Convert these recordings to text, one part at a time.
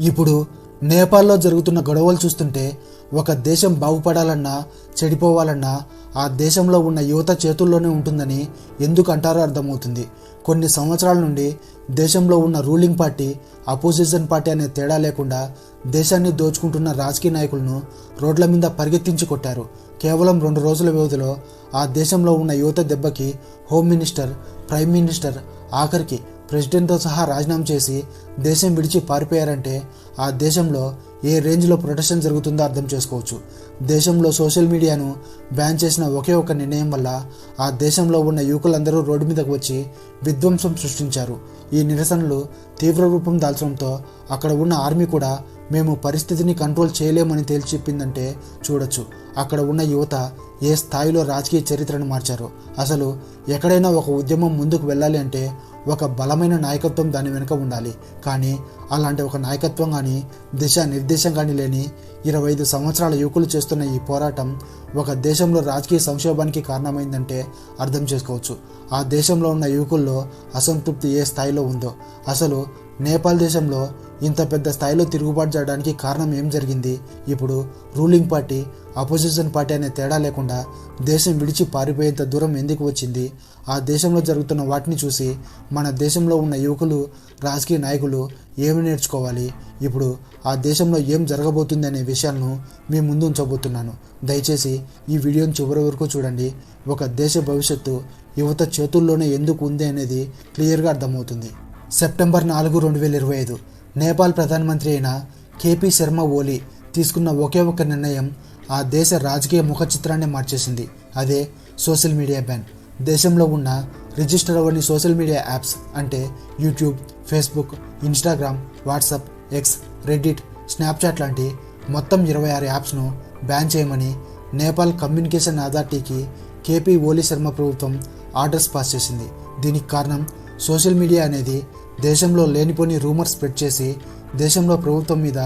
ఇప్పుడు నేపాల్లో జరుగుతున్న గొడవలు చూస్తుంటే ఒక దేశం బాగుపడాలన్నా చెడిపోవాలన్నా ఆ దేశంలో ఉన్న యువత చేతుల్లోనే ఉంటుందని ఎందుకు అంటారో అర్థమవుతుంది. కొన్ని సంవత్సరాల నుండి దేశంలో ఉన్న రూలింగ్ పార్టీ అపోజిషన్ పార్టీ అనే తేడా లేకుండా దేశాన్ని దోచుకుంటున్న రాజకీయ నాయకులను రోడ్ల మీద పరిగెత్తించి కొట్టారు. కేవలం రెండు రోజుల వ్యవధిలో ఆ దేశంలో ఉన్న యువత దెబ్బకి హోమ్ మినిస్టర్ ప్రైమ్ మినిస్టర్ ఆఖరికి ప్రెసిడెంట్తో సహా రాజీనామా చేసి దేశం విడిచి పారిపోయారంటే ఆ దేశంలో ఏ రేంజ్లో ప్రొటెక్షన్ జరుగుతుందో అర్థం చేసుకోవచ్చు. దేశంలో సోషల్ మీడియాను బ్యాన్ చేసిన ఒకే ఒక నిర్ణయం వల్ల ఆ దేశంలో ఉన్న యువకులందరూ రోడ్డు మీదకు వచ్చి విధ్వంసం సృష్టించారు. ఈ నిరసనలు తీవ్ర రూపం దాల్చడంతో అక్కడ ఉన్న ఆర్మీ కూడా మేము పరిస్థితిని కంట్రోల్ చేయలేమని తేల్చి చెప్పిందంటే చూడొచ్చు. అక్కడ ఉన్న యువత ఏ స్థాయిలో రాజకీయ చరిత్రను మార్చారు? అసలు ఎక్కడైనా ఒక ఉద్యమం ముందుకు వెళ్ళాలి అంటే ఒక బలమైన నాయకత్వం దాని వెనుక ఉండాలి. కానీ అలాంటి ఒక నాయకత్వం కానీ దిశ నిర్దేశం కానీ లేని ఇరవై ఐదు సంవత్సరాల యువకులు చేస్తున్న ఈ పోరాటం ఒక దేశంలో రాజకీయ సంక్షోభానికి కారణమైందంటే అర్థం చేసుకోవచ్చు. ఆ దేశంలో ఉన్న యువకుల్లో అసంతృప్తి ఏ స్థాయిలో ఉందో. అసలు నేపాల్ దేశంలో ఇంత పెద్ద స్థాయిలో తిరుగుబాటు చేయడానికి కారణం ఏం జరిగింది? ఇప్పుడు రూలింగ్ పార్టీ అపోజిషన్ పార్టీ అనే తేడా లేకుండా దేశం విడిచి పారిపోయేంత దూరం ఎందుకు వచ్చింది? ఆ దేశంలో జరుగుతున్న వాటిని చూసి మన దేశంలో ఉన్న యువకులు రాజకీయ నాయకులు ఏమి నేర్చుకోవాలి? ఇప్పుడు ఆ దేశంలో ఏం జరగబోతుంది అనే విషయాలను మీ ముందు ఉంచబోతున్నాను. దయచేసి ఈ వీడియోని చివరి వరకు చూడండి. ఒక దేశ భవిష్యత్తు యువత చేతుల్లోనే ఎందుకు ఉంది అనేది క్లియర్గా అర్థమవుతుంది. సెప్టెంబర్ నాలుగు రెండు వేల ఇరవై ఐదు నేపాల్ ప్రధానమంత్రి అయిన కేపీ శర్మ ఓలీ తీసుకున్న ఒకే ఒక నిర్ణయం ఆ దేశ రాజకీయ ముఖ చిత్రాన్ని మార్చేసింది. అదే సోషల్ మీడియా బ్యాన్. దేశంలో ఉన్న రిజిస్టర్ అవ్వని సోషల్ మీడియా యాప్స్ అంటే YouTube Facebook Instagram WhatsApp X Reddit Snapchat లాంటి మొత్తం ఇరవై ఆరు యాప్స్ను బ్యాన్ చేయమని నేపాల్ కమ్యూనికేషన్ అథారిటీకి కేపీ ఓలీ శర్మ ప్రభుత్వం ఆర్డర్స్ పాస్ చేసింది. దీనికి కారణం సోషల్ మీడియా అనేది దేశంలో లేనిపోని రూమర్స్ స్ప్రెడ్ చేసి దేశంలో ప్రభుత్వం మీద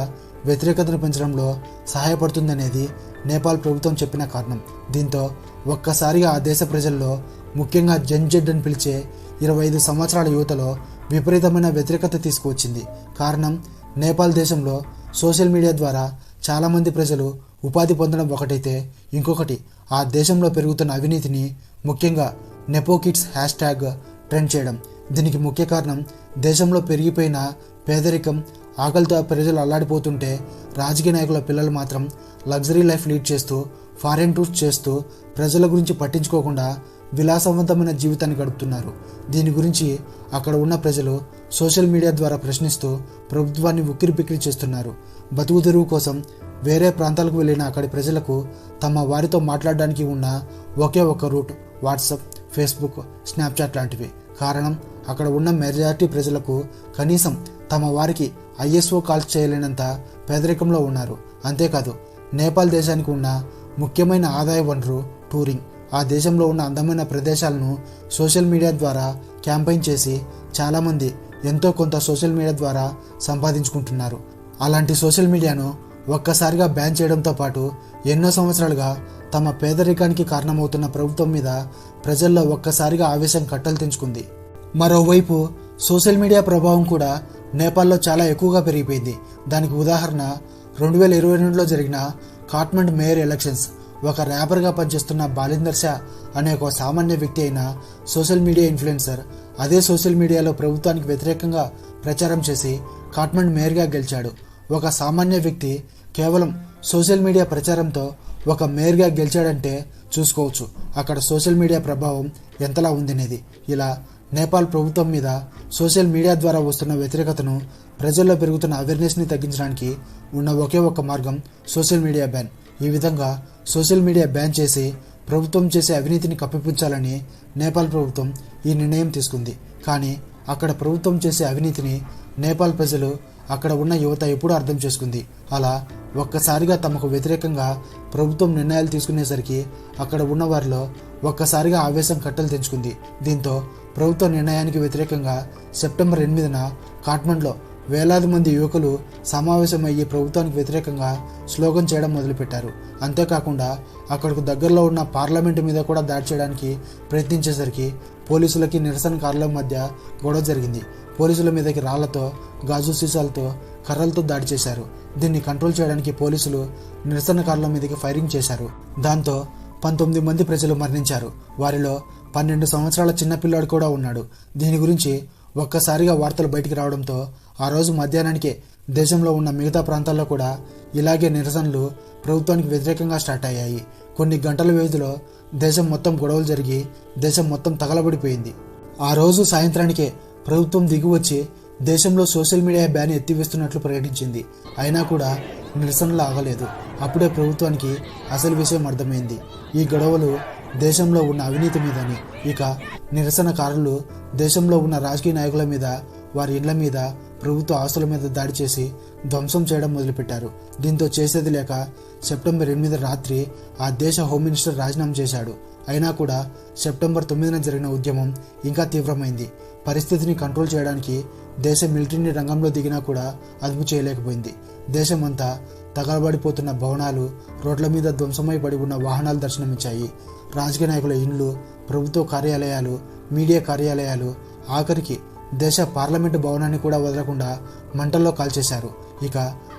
వ్యతిరేకతను పెంచడంలో సహాయపడుతుందనేది నేపాల్ ప్రభుత్వం చెప్పిన కారణం. దీంతో ఒక్కసారిగా ఆ దేశ ప్రజల్లో ముఖ్యంగా జన్జెడ్ అని పిలిచే ఇరవై ఐదు సంవత్సరాల యువతలో విపరీతమైన వ్యతిరేకత తీసుకువచ్చింది. కారణం నేపాల్ దేశంలో సోషల్ మీడియా ద్వారా చాలామంది ప్రజలు ఉపాధి పొందడం ఒకటైతే ఇంకొకటి. ఆ దేశంలో పెరుగుతున్న అవినీతిని ముఖ్యంగా నెపోకిడ్స్ హ్యాష్ ట్యాగ్ ట్రెండ్ చేయడం. దీనికి ముఖ్య కారణం దేశంలో పెరిగిపోయిన పేదరికం ఆకలితో ప్రజలు అల్లాడిపోతుంటే రాజకీయ నాయకుల పిల్లలు మాత్రం లగ్జరీ లైఫ్ లీడ్ చేస్తూ ఫారెన్ టూర్స్ చేస్తూ ప్రజల గురించి పట్టించుకోకుండా విలాసవంతమైన జీవితాన్ని గడుపుతున్నారు. దీని గురించి అక్కడ ఉన్న ప్రజలు సోషల్ మీడియా ద్వారా ప్రశ్నిస్తూ ప్రభుత్వాన్ని ఉక్కిరిపిక్కిరి చేస్తున్నారు. బతుకు తెరువు కోసం వేరే ప్రాంతాలకు వెళ్ళిన అక్కడి ప్రజలకు తమ వారితో మాట్లాడడానికి ఉన్న ఒకే ఒక రూట్ వాట్సాప్ ఫేస్బుక్ స్నాప్చాట్ లాంటివి. కారణం అక్కడ ఉన్న మెజారిటీ ప్రజలకు కనీసం తమ వారికి ఐఎస్ఓ కాల్ చేయలేనంత పేదరికంలో ఉన్నారు. అంతేకాదు నేపాల్ దేశానికి ఉన్న ముఖ్యమైన ఆదాయ వనరు టూరింగ్. ఆ దేశంలో ఉన్న అందమైన ప్రదేశాలను సోషల్ మీడియా ద్వారా క్యాంపెయిన్ చేసి చాలామంది ఎంతో కొంత సోషల్ మీడియా ద్వారా సంపాదించుకుంటున్నారు. అలాంటి సోషల్ మీడియాను ఒక్కసారిగా బ్యాన్ చేయడంతో పాటు ఎన్నో సంవత్సరాలుగా తమ పేదరికానికి కారణమవుతున్న ప్రభుత్వం మీద ప్రజల్లో ఒక్కసారిగా ఆవేశం కట్టలు తెంచుకుంది. మరోవైపు సోషల్ మీడియా ప్రభావం కూడా నేపాల్లో చాలా ఎక్కువగా పెరిగిపోయింది. దానికి ఉదాహరణ రెండు వేల ఇరవై రెండులో జరిగిన కాట్మండ్ మేయర్ ఎలక్షన్స్ ఒక ర్యాపర్గా పనిచేస్తున్న బాలిందర్ షా అనే ఒక సామాన్య వ్యక్తి అయిన సోషల్ మీడియా ఇన్ఫ్లుయెన్సర్ అదే సోషల్ మీడియాలో ప్రభుత్వానికి వ్యతిరేకంగా ప్రచారం చేసి కాట్మండ్ మేయర్గా గెలిచాడు. ఒక సామాన్య వ్యక్తి కేవలం సోషల్ మీడియా ప్రచారంతో ఒక మేయర్గా గెలిచాడంటే చూసుకోవచ్చు. అక్కడ సోషల్ మీడియా ప్రభావం ఎంతలా ఉందనేది. ఇలా నేపాల్ ప్రభుత్వం మీద సోషల్ మీడియా ద్వారా వస్తున్న వ్యతిరేకతను ప్రజల్లో పెరుగుతున్న అవేర్నెస్ని తగ్గించడానికి ఉన్న ఒకే ఒక మార్గం సోషల్ మీడియా బ్యాన్. ఈ విధంగా సోషల్ మీడియా బ్యాన్ చేసి ప్రభుత్వం చేసే అవినీతిని కప్పిపించాలని నేపాల్ ప్రభుత్వం ఈ నిర్ణయం తీసుకుంది. కానీ అక్కడ ప్రభుత్వం చేసే అవినీతిని నేపాల్ ప్రజలు అక్కడ ఉన్న యువత ఎప్పుడూ అర్థం చేసుకుంది. అలా ఒక్కసారిగా తమకు వ్యతిరేకంగా ప్రభుత్వం నిర్ణయాలు తీసుకునేసరికి అక్కడ ఉన్న వారిలో ఒక్కసారిగా ఆవేశం కట్టలు తెంచుకుంది. దీంతో ప్రభుత్వ నిర్ణయానికి వ్యతిరేకంగా సెప్టెంబర్ ఎనిమిదిన కాట్మండ్లో వేలాది మంది యువకులు సమావేశమయ్యి ప్రభుత్వానికి వ్యతిరేకంగా స్లోగన్ చేయడం మొదలుపెట్టారు. అంతేకాకుండా అక్కడకు దగ్గరలో ఉన్న పార్లమెంటు మీద కూడా దాడి చేయడానికి ప్రయత్నించేసరికి పోలీసులకి నిరసనకారుల మధ్య గొడవ జరిగింది. పోలీసుల మీదకి రాళ్ళతో గాజు సీసాలతో కర్రలతో దాడి చేశారు. దీన్ని కంట్రోల్ చేయడానికి పోలీసులు నిరసనకారుల మీదకి ఫైరింగ్ చేశారు. దాంతో పంతొమ్మిది మంది ప్రజలు మరణించారు. వారిలో పన్నెండు సంవత్సరాల చిన్నపిల్లాడు కూడా ఉన్నాడు. దీని గురించి ఒక్కసారిగా వార్తలు బయటికి రావడంతో ఆ రోజు మధ్యాహ్నానికే దేశంలో ఉన్న మిగతా ప్రాంతాల్లో కూడా ఇలాగే నిరసనలు ప్రభుత్వానికి వ్యతిరేకంగా స్టార్ట్ అయ్యాయి. కొన్ని గంటల వ్యవధిలో దేశం మొత్తం గొడవలు జరిగి దేశం మొత్తం తగలబడిపోయింది. ఆ రోజు సాయంత్రానికే ప్రభుత్వం దిగివచ్చి దేశంలో సోషల్ మీడియా బ్యాన్ ఎత్తివేస్తున్నట్లు ప్రకటించింది. అయినా కూడా నిరసనలు ఆగలేదు. అప్పుడే ప్రభుత్వానికి అసలు విషయం అర్థమైంది. ఈ గొడవలు దేశంలో ఉన్న అవినీతి మీదని. ఇక నిరసనకారులు దేశంలో ఉన్న రాజకీయ నాయకుల మీద వారి ఇళ్ళ మీద ప్రభుత్వ ఆస్తుల మీద దాడి చేసి ధ్వంసం చేయడం మొదలుపెట్టారు. దీంతో చేసేది లేక సెప్టెంబర్ ఎనిమిది రాత్రి ఆ దేశ హోమ్ మినిస్టర్ రాజీనామా చేశాడు. అయినా కూడా సెప్టెంబర్ తొమ్మిదిన జరిగిన ఉద్యమం ఇంకా తీవ్రమైంది. పరిస్థితిని కంట్రోల్ చేయడానికి దేశ మిలిటరీని రంగంలో దిగినా కూడా అదుపు చేయలేకపోయింది. దేశమంతా తగలబడిపోతున్న భవనాలు రోడ్ల మీద ధ్వంసమై పడి ఉన్న వాహనాలు దర్శనమిచ్చాయి. రాజకీయ నాయకుల ఇండ్లు ప్రభుత్వ కార్యాలయాలు మీడియా కార్యాలయాలు ఆఖరికి దేశ పార్లమెంటు భవనాన్ని కూడా వదలకుండా మంటల్లో కాల్చేశారు. ఇక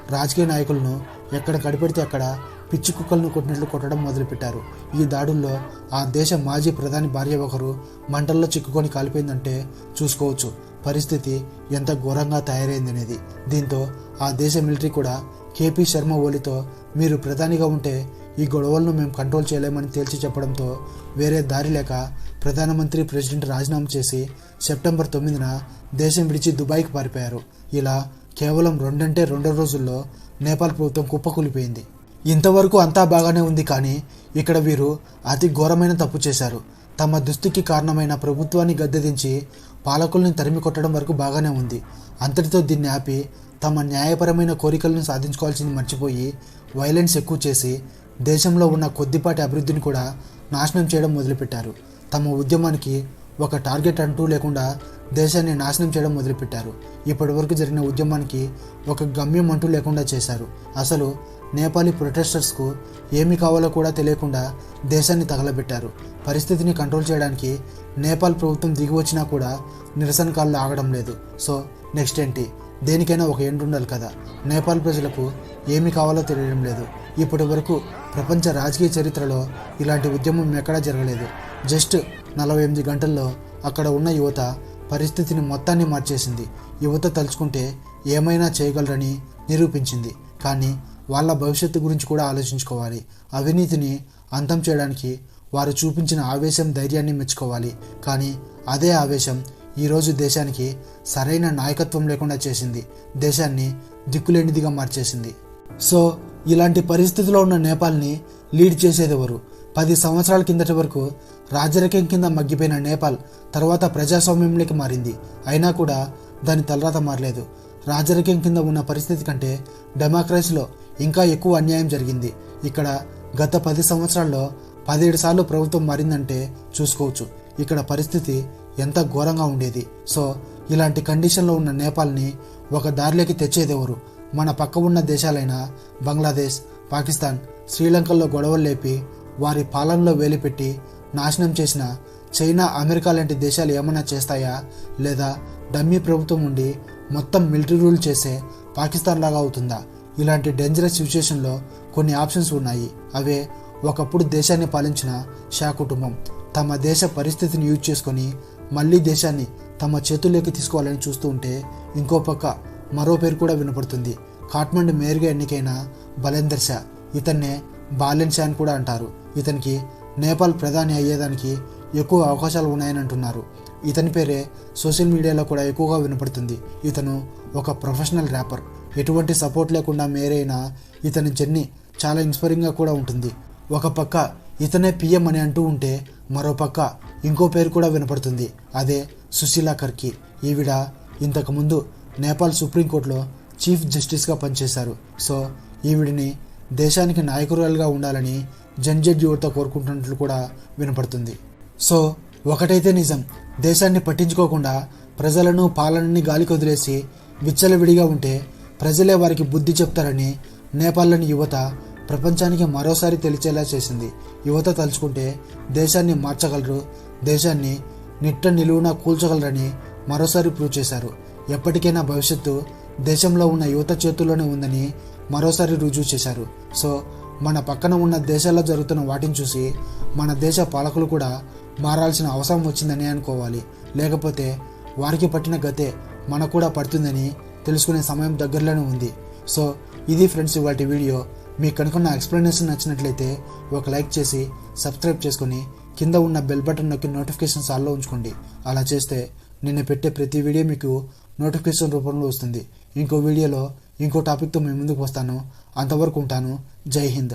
రాజకీయ నాయకులను ఎక్కడ కడిపెడితే అక్కడ పిచ్చి కుక్కలను కొట్టినట్లు కొట్టడం మొదలుపెట్టారు. ఈ దాడుల్లో ఆ దేశ మాజీ ప్రధాని భార్య ఒకరు మంటల్లో చిక్కుకొని కాలిపోయిందంటే చూసుకోవచ్చు. పరిస్థితి ఎంత ఘోరంగా తయారైందనేది. దీంతో ఆ దేశ మిలిటరీ కూడా కేపీ శర్మ ఓలితో మీరు ప్రధానిగా ఉంటే ఈ గొడవలను మేము కంట్రోల్ చేయలేమని తేల్చి చెప్పడంతో వేరే దారి లేక ప్రధానమంత్రి ప్రెసిడెంట్ రాజీనామా చేసి సెప్టెంబర్ తొమ్మిదిన దేశం విడిచి దుబాయ్కి పారిపోయారు. ఇలా కేవలం రెండంటే రెండో రోజుల్లో నేపాల్ ప్రభుత్వం కుప్పకూలిపోయింది. ఇంతవరకు అంతా బాగానే ఉంది కానీ ఇక్కడ వీరు అతి ఘోరమైన తప్పు చేశారు. తమ దుస్థితికి కారణమైన ప్రభుత్వాన్ని గద్దెదించి పాలకుల్ని తరిమి కొట్టడం వరకు బాగానే ఉంది. అంతటితో దీన్ని ఆపి తమ న్యాయపరమైన కోరికలను సాధించుకోవాల్సింది మర్చిపోయి వైలెన్స్ ఎక్కువ చేసి దేశంలో ఉన్న కొద్దిపాటి అభివృద్ధిని కూడా నాశనం చేయడం మొదలుపెట్టారు. తమ ఉద్యమానికి ఒక టార్గెట్ అంటూ లేకుండా దేశాన్ని నాశనం చేయడం మొదలుపెట్టారు. ఇప్పటివరకు జరిగిన ఉద్యమానికి ఒక గమ్యం అంటూ లేకుండా చేశారు. అసలు నేపాలీ ప్రొటెస్టర్స్కు ఏమి కావాలో కూడా తెలియకుండా దేశాన్ని తగలబెట్టారు. పరిస్థితిని కంట్రోల్ చేయడానికి నేపాల్ ప్రభుత్వం దిగి వచ్చినా కూడా నిరసనకారులు ఆగడం లేదు. సో నెక్స్ట్ ఏంటి? దేనికైనా ఒక ఎండ్ ఉండాలి కదా. నేపాల్ ప్రజలకు ఏమి కావాలో తెలియడం లేదు. ఇప్పటి వరకు ప్రపంచ రాజకీయ చరిత్రలో ఇలాంటి ఉద్యమం ఎక్కడా జరగలేదు. జస్ట్ నలభై ఎనిమిది గంటల్లో అక్కడ ఉన్న యువత పరిస్థితిని మొత్తాన్ని మార్చేసింది. యువత తలుచుకుంటే ఏమైనా చేయగలరని నిరూపించింది. కానీ వాళ్ళ భవిష్యత్తు గురించి కూడా ఆలోచించుకోవాలి. అవినీతిని అంతం చేయడానికి వారు చూపించిన ఆవేశం ధైర్యాన్ని మెచ్చుకోవాలి. కానీ అదే ఆవేశం ఈరోజు దేశానికి సరైన నాయకత్వం లేకుండా చేసింది. దేశాన్ని దిక్కులేనిదిగా మార్చేసింది. సో ఇలాంటి పరిస్థితిలో ఉన్న నేపాల్ని లీడ్ చేసేదెవరు? పది సంవత్సరాల కిందటి వరకు రాజరికం కింద మగ్గిపోయిన నేపాల్ తర్వాత ప్రజాస్వామ్యంలోకి మారింది. అయినా కూడా దాని తలరాత మారలేదు. రాజరికం కింద ఉన్న పరిస్థితి కంటే డెమోక్రసీలో ఇంకా ఎక్కువ అన్యాయం జరిగింది. ఇక్కడ గత పది సంవత్సరాల్లో పదిహేడు సార్లు ప్రభుత్వం మారిందంటే చూసుకోవచ్చు. ఇక్కడ పరిస్థితి ఎంత ఘోరంగా ఉండేది. సో ఇలాంటి కండిషన్లో ఉన్న నేపాల్ని ఒక దారిలోకి తెచ్చేదెవరు మన పక్క ఉన్న దేశాలైన బంగ్లాదేశ్ పాకిస్తాన్ శ్రీలంకల్లో గొడవలు లేపి వారి పాలనలో వేలిపెట్టి నాశనం చేసిన చైనా అమెరికా లాంటి దేశాలు ఏమైనా చేస్తాయా? లేదా డమ్మీ ప్రభుత్వం ఉండి మొత్తం మిలిటరీ రూల్ చేసే పాకిస్తాన్ లాగా అవుతుందా? ఇలాంటి డేంజరస్ సిచ్యుయేషన్లో కొన్ని ఆప్షన్స్ ఉన్నాయి. అవే ఒకప్పుడు దేశాన్ని పాలించిన షా కుటుంబం తమ దేశ పరిస్థితిని యూజ్ చేసుకొని మళ్ళీ దేశాన్ని తమ చేతుల్లోకి తీసుకోవాలని చూస్తూ ఉంటే ఇంకో పక్క మరో పేరు కూడా వినపడుతుంది. కాట్మండ్ మేయర్గా ఎన్నికైన బలేందర్ షా ఇతన్నే బాలెన్ షా అని కూడా అంటారు. ఇతనికి నేపాల్ ప్రధాని అయ్యేదానికి ఎక్కువ అవకాశాలు ఉన్నాయని అంటున్నారు. ఇతని పేరే సోషల్ మీడియాలో కూడా ఎక్కువగా వినపడుతుంది. ఇతను ఒక ప్రొఫెషనల్ ర్యాపర్. ఎటువంటి సపోర్ట్ లేకుండా మేరైన ఇతని జర్నీ చాలా ఇన్స్పైరింగ్గా కూడా ఉంటుంది. ఒక పక్క ఇతనే పిఎం అని అంటూ ఉంటే మరో పక్క ఇంకో పేరు కూడా వినపడుతుంది. అదే సుశీలా కర్కి ఈవిడ ఇంతకుముందు నేపాల్ సుప్రీంకోర్టులో చీఫ్ జస్టిస్గా పనిచేశారు. సో ఈవిడిని దేశానికి నాయకురాలుగా ఉండాలని జంజెడ్ యువత కోరుకుంటున్నట్లు కూడా వినపడుతుంది. సో ఒకటైతే నిజం. దేశాన్ని పట్టించుకోకుండా ప్రజలను పాలనని గాలికి వదిలేసి విచ్చలవిడిగా ఉంటే ప్రజలే వారికి బుద్ధి చెప్తారని నేపాల్లోని యువత ప్రపంచానికి మరోసారి తెలిచేలా చేసింది. యువత తలుచుకుంటే దేశాన్ని మార్చగలరు దేశాన్ని నిట్ట నిలువున కూల్చగలరని మరోసారి ప్రూవ్ చేశారు. ఎప్పటికైనా భవిష్యత్తు దేశంలో ఉన్న యువత చేతుల్లోనే ఉందని మరోసారి రుజువు చేశారు. సో మన పక్కన ఉన్న దేశాల్లో జరుగుతున్న వాటిని చూసి మన దేశ పాలకులు కూడా మారాల్సిన అవసరం వచ్చిందని అనుకోవాలి. లేకపోతే వారికి పట్టిన గతే మనకు కూడా పడుతుందని తెలుసుకునే సమయం దగ్గరలోనే ఉంది. సో ఇది ఫ్రెండ్స్ ఇవాటి వీడియో. మీకు కనుక నా ఎక్స్ప్లెనేషన్ నచ్చినట్లయితే ఒక లైక్ చేసి సబ్స్క్రైబ్ చేసుకొని కింద ఉన్న బెల్ బటన్ నొక్కి నోటిఫికేషన్స్ ఆల్లో ఉంచుకోండి. అలా చేస్తే నేను పెట్టే ప్రతి వీడియో మీకు నోటిఫికేషన్ రూపంలో వస్తుంది. ఇంకో వీడియోలో ఇంకో టాపిక్తో మేము ముందుకు వస్తాను. అంతవరకు ఉంటాను. జై హింద్.